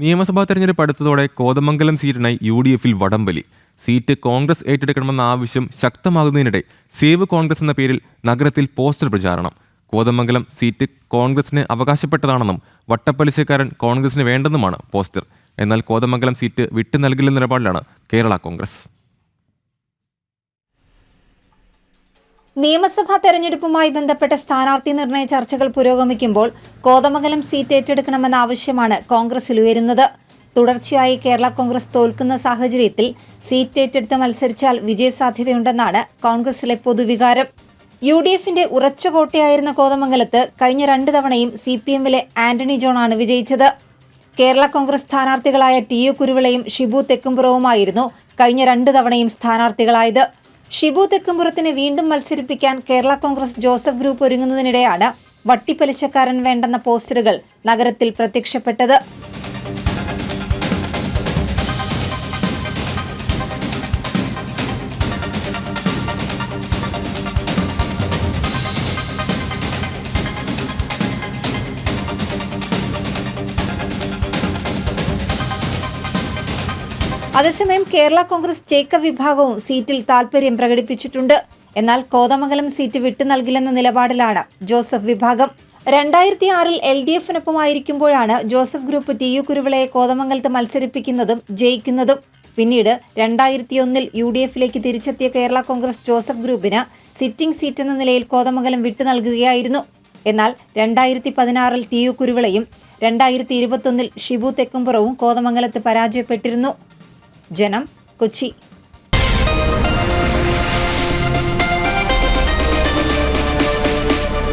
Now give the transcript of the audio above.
നിയമസഭാ തെരഞ്ഞെടുപ്പ് അടുത്തതോടെ കോതമംഗലം സീറ്റിനായി യു ഡി എഫിൽ വടംവലി. സീറ്റ് കോൺഗ്രസ് ഏറ്റെടുക്കണമെന്ന ആവശ്യം ശക്തമാകുന്നതിനിടെ സേവ് കോൺഗ്രസ് എന്ന പേരിൽ നഗരത്തിൽ പോസ്റ്റർ പ്രചാരണം. കോതമംഗലം സീറ്റ് കോൺഗ്രസിന് അവകാശപ്പെട്ടതാണെന്നും വട്ടപ്പലിശക്കാരൻ കോൺഗ്രസിന് വേണ്ടെന്നുമാണ് പോസ്റ്റർ. എന്നാൽ കോതമംഗലം സീറ്റ് വിട്ടു നൽകില്ലെന്ന നിലപാടിലാണ് കേരള കോൺഗ്രസ്. നിയമസഭാ തെരഞ്ഞെടുപ്പുമായി ബന്ധപ്പെട്ട സ്ഥാനാർത്ഥി നിർണയ ചർച്ചകൾ പുരോഗമിക്കുമ്പോൾ കോതമംഗലം സീറ്റ് ഏറ്റെടുക്കണമെന്ന ആവശ്യമാണ് കോൺഗ്രസിൽ ഉയരുന്നത്. തുടർച്ചയായി കേരള കോൺഗ്രസ് തോൽക്കുന്ന സാഹചര്യത്തിൽ സീറ്റ് ഏറ്റെടുത്ത് മത്സരിച്ചാൽ വിജയസാധ്യതയുണ്ടെന്നാണ് കോൺഗ്രസിലെ പൊതുവികാരം. യു ഡി എഫിന്റെ ഉറച്ച കോട്ടയായിരുന്ന കോതമംഗലത്ത് കഴിഞ്ഞ രണ്ട് തവണയും സി പി എമ്മിലെ ആന്റണി ജോണാണ് വിജയിച്ചത്. കേരള കോൺഗ്രസ് സ്ഥാനാർത്ഥികളായ ടി യു കുരുവിളയും ഷിബു തെക്കുംപുറവുമായിരുന്നു കഴിഞ്ഞ രണ്ട് തവണയും സ്ഥാനാർത്ഥികളായത്. ഷിബു തെക്കുംപുറത്തിനെ വീണ്ടും മത്സരിപ്പിക്കാൻ കേരള കോൺഗ്രസ് ജോസഫ് ഗ്രൂപ്പ് ഒരുങ്ങുന്നതിനിടെയാണ് വട്ടിപ്പലിശക്കാരൻ വേണ്ടെന്ന പോസ്റ്ററുകൾ നഗരത്തിൽ പ്രത്യക്ഷപ്പെട്ടത്. അതേസമയം കേരള കോൺഗ്രസ് ചേക്ക വിഭാഗവും സീറ്റിൽ താൽപര്യം പ്രകടിപ്പിച്ചിട്ടുണ്ട്. എന്നാൽ കോതമംഗലം സീറ്റ് വിട്ടു നൽകില്ലെന്ന നിലപാടിലാണ് ജോസഫ് വിഭാഗം. രണ്ടായിരത്തി ആറിൽ എൽ ഡി എഫിനൊപ്പമായിരിക്കുമ്പോഴാണ് ജോസഫ് ഗ്രൂപ്പ് ടി യു കുരുവിളയെ കോതമംഗലത്ത് മത്സരിപ്പിക്കുന്നതും ജയിക്കുന്നതും. പിന്നീട് രണ്ടായിരത്തി ഒന്നിൽ യു ഡി എഫിലേക്ക് തിരിച്ചെത്തിയ കേരള കോൺഗ്രസ് ജോസഫ് ഗ്രൂപ്പിന് സിറ്റിംഗ് സീറ്റ് എന്ന നിലയിൽ കോതമംഗലം വിട്ടു നൽകുകയായിരുന്നു. എന്നാൽ രണ്ടായിരത്തി പതിനാറിൽ ടി യു കുരുവിളയും രണ്ടായിരത്തി ഇരുപത്തൊന്നിൽ ഷിബു തെക്കുംപുറവും കോതമംഗലത്ത് പരാജയപ്പെട്ടിരുന്നു. जनम कुछी